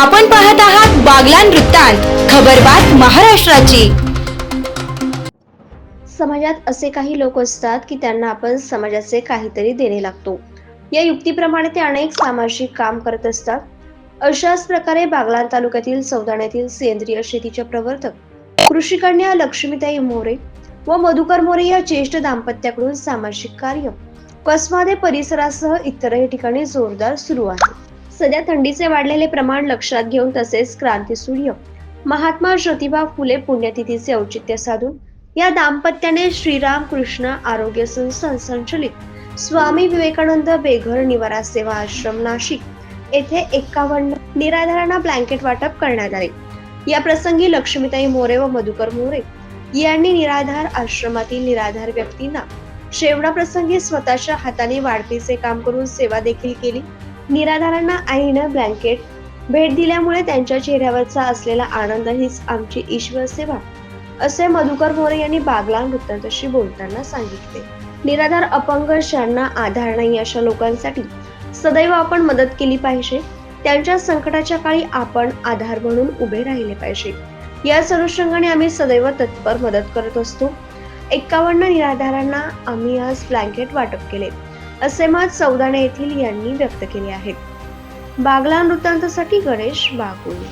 आपण पाहत आहात बागलान वृत्तांत खबरबात महाराष्ट्राची. समाजात असे काही लोक असतात की त्यांना आपण समाजाचे काहीतरी देणे लागतो. या युक्तीप्रमाणे ते अनेक सामाजिक काम करत असतात. अशाच प्रकारे बागलान तालुक्यातील सौदाण्यातील सेंद्रिय शेतीच्या प्रवर्तक कृषीकन्या लक्ष्मीताई मोरे व मधुकर मोरे या ज्येष्ठ दाम्पत्याकडून सामाजिक कार्य कसमादे परिसरासह इतरही ठिकाणी जोरदार सुरू आहे. सध्या थंडीचे वाढलेले प्रमाण लक्षात घेऊन तसेच क्रांती सूर्य महात्मा ज्योतिबा फुले पुण्यतिथीचे औचित्य साधून या दाम्पत्याने श्रीराम कृष्ण आरोग्य संस्थान संचलित स्वामी विवेकानंद बेघर निवारा सेवा आश्रम नाशिक येथे एकावन्न निराधारांना ब्लँकेट वाटप करण्यात आले. या प्रसंगी लक्ष्मीताई मोरे व मधुकर मोरे यांनी निराधार आश्रमातील निराधार व्यक्तींना शेवडा प्रसंगी स्वतःच्या हाताने वाढपीचे काम करून सेवा देखील केली. निराधारांना आईनं ब्लँकेट भेट दिल्यामुळे त्यांच्या चेहऱ्यावरचा असलेला आनंद हीच आमची ईश्वर सेवा असे मधुकर मोरे यांनी बागला वृत्तांताशी बोलताना सांगितले. निराधार अपंग ज्यांना आधार नाही अशा लोकांसाठी सदैव आपण मदत केली पाहिजे त्यांच्या संकटाच्या काळी आपण आधार म्हणून उभे राहिले पाहिजे. याच अनुषंगाने आम्ही सदैव तत्पर मदत करत असतो. एक्कावन्न निराधारांना आम्ही आज ब्लँकेट वाटप केले. असे मत सौदाणे येथील यांनी व्यक्त केले आहे बागला वृत्तांतासाठी गणेश बागुल.